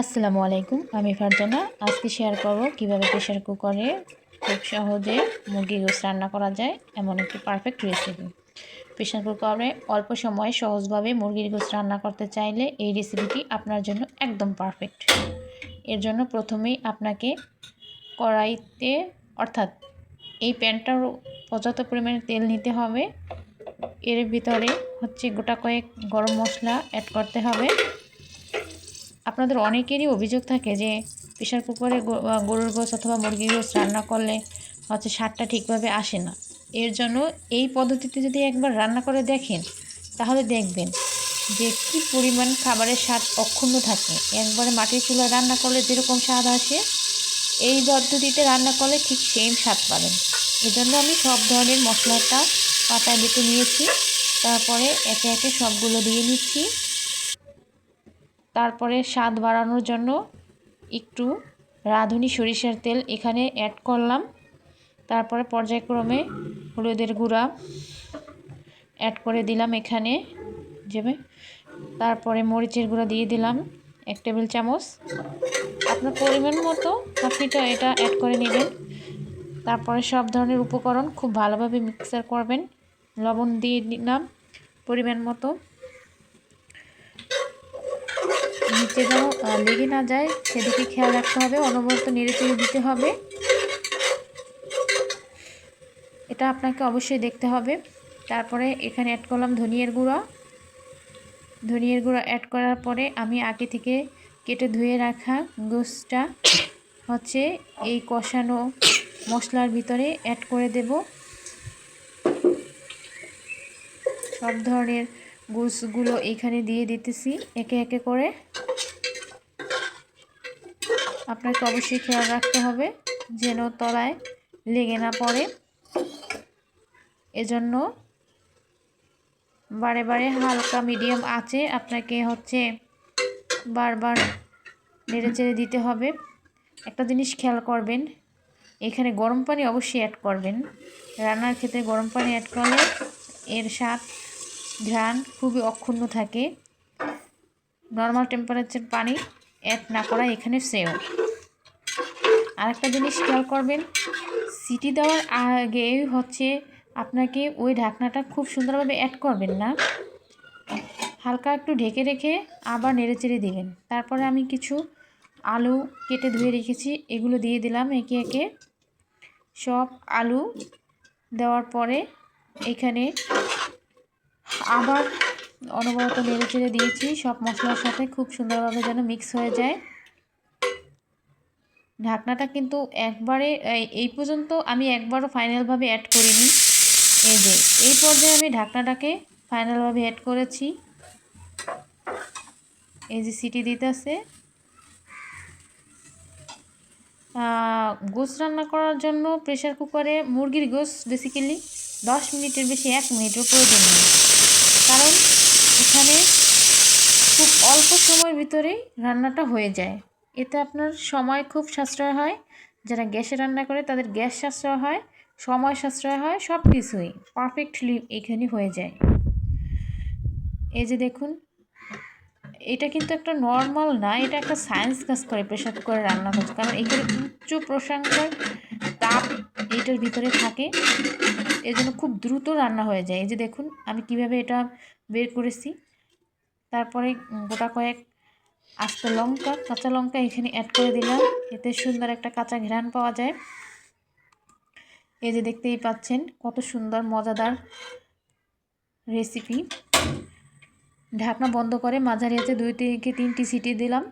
আসসালামু আলাইকুম, আমি ফারজানা। আজকে শেয়ার করব কীভাবে প্রেশার কুকারে খুব সহজে মুরগি গোস রান্না করা যায় এমন একটি পারফেক্ট রেসিপি প্রেশার কুকারে অল্প সময়ে সহজভাবে মুরগির গোস রান্না করতে চাইলে এই রেসিপিটি আপনার জন্য একদম পারফেক্ট এর জন্য প্রথমেই আপনাকে কড়াইতে, অর্থাৎ এই প্যানটার পর্যাপ্ত পরিমাণে তেল নিতে হবে। এর ভিতরে হচ্ছে গোটা কয়েক গরম মশলা অ্যাড করতে হবে। আপনাদের অনেকেরই অভিযোগ থাকে যে প্রেশার কুকারে গরুর গোস অথবা মুরগির গোস রান্না করলে হচ্ছে স্বাদটা ঠিকভাবে আসে না। এর জন্য এই পদ্ধতিতে যদি একবার রান্না করে দেখেন, তাহলে দেখবেন যে কী পরিমাণ খাবারের স্বাদ অক্ষুণ্ণ থাকে। একবারে মাটির চুলায় রান্না করলে যেরকম স্বাদ আসে, এই পদ্ধতিতে রান্না করলে ঠিক সেম স্বাদ পাবেন। এজন্য আমি সব ধরনের মশলাটা পাতায় বেটে নিয়েছি, তারপরে একে একে সবগুলো দিয়ে নিচ্ছি। তারপরে স্বাদ বাড়ানোর জন্য একটু রাঁধুনি সরিষার তেল এখানে অ্যাড করলাম। তারপরে পর্যায়ক্রমে হলুদের গুঁড়া অ্যাড করে দিলাম এখানে। যাবে তারপরে মরিচের গুঁড়া দিয়ে দিলাম এক টেবিল চামচ। আপনার পরিমাণ মতো আপনিটা এটা অ্যাড করে নেবেন। তারপরে সব ধরনের উপকরণ খুব ভালোভাবে মিক্সার করবেন। লবণ দিয়ে দিলাম পরিমাণ মতো। নিচে যেন লেগে না যায়, সেদিকে খেয়াল রাখতে হবে, অনবরত নেড়ে চেড়ে দিতে হবে। এটা আপনাকে অবশ্যই দেখতে হবে। তারপরে এখানে অ্যাড করলাম ধনিয়ার গুঁড়া। ধনিয়ার গুঁড়া অ্যাড করার পরে আমি আগে থেকে কেটে ধুয়ে রাখা গোসটা হচ্ছে এই কষানো মশলার ভিতরে অ্যাড করে দেব। সব ধরনের গোসগুলো এখানে দিয়ে দিতেছি একে একে করে। আপনাকে অবশ্যই খেয়াল রাখতে হবে যেন তলায় লেগে না পড়ে। এজন্য বারে বারে হালকা মিডিয়াম আছে আপনাকে হচ্ছে বারবার নেড়ে চেড়ে দিতে হবে। একটা জিনিস খেয়াল করবেন, এখানে গরম পানি অবশ্যই অ্যাড করবেন। রান্নার ক্ষেত্রে গরম পানি অ্যাড করলে এর স্বাদ, ঘ্রাণ খুবই অক্ষুণ্ণ থাকে। নর্মাল টেম্পারেচার পানি অ্যাড না করা এখানে সেও আরেকটা জিনিস খেয়াল করবেন, সিটি দেওয়ার আগে হচ্ছে আপনাকে ওই ঢাকনাটা খুব সুন্দরভাবে অ্যাড করবেন না। হালকা একটু ঢেকে রেখে আবার নেড়ে চেড়ে দিবেন। তারপরে আমি কিছু আলু কেটে ধুয়ে রেখেছি, এগুলো দিয়ে দিলাম একে একে। সব আলু দেওয়ার পরে এখানে আবার অনবরত নেড়ে চেড়ে দিয়েছি। সব মশলার সাথে খুব সুন্দরভাবে যেন মিক্স হয়ে যায়। ঢাকনাটা কিন্তু একবারে, এই পর্যন্ত আমি একবারও ফাইনালভাবে অ্যাড করিনি। এই যে, এই পর্যায়ে আমি ঢাকনাটাকে ফাইনালভাবে অ্যাড করেছি। এই যে সিটি দিতেছে। গোস রান্না করার জন্য প্রেশার কুকারে মুরগির গোস বেসিক্যালি দশ মিনিটের বেশি এক মিনিটও প্রয়োজন নেই। কারণ এখানে খুব অল্প সময়ের ভিতরেই রান্নাটা হয়ে যায়। এতে আপনার সময় খুব সাশ্রয় হয়। যারা গ্যাসে রান্না করে তাদের গ্যাস সাশ্রয় হয়, সময় সাশ্রয় হয় সব কিছুই পারফেক্টলি এখানে হয়ে যায়। এই যে দেখুন, এটা কিন্তু একটা নর্মাল না, এটা একটা সায়েন্স কাজ করে প্রেশার কুকারে রান্না করছে কারণ এখানে উচ্চ তাপ এটার ভিতরে থাকে। এর জন্য খুব দ্রুত রান্না হয়ে যায়। এই যে দেখুন, আমি কীভাবে এটা বের করেছি। তারপরে গোটা কয়েক আস্ত লঙ্কা, কাঁচা লঙ্কা এখানে অ্যাড করে দিলাম। এতে সুন্দর একটা কাঁচা ঘ্রাণ পাওয়া যায়। এই যে দেখতেই পাচ্ছেন, কত সুন্দর, মজাদার রেসিপি ঢাকনা বন্ধ করে মাঝারি আছে দুই থেকে তিনটি সিটি দিলাম।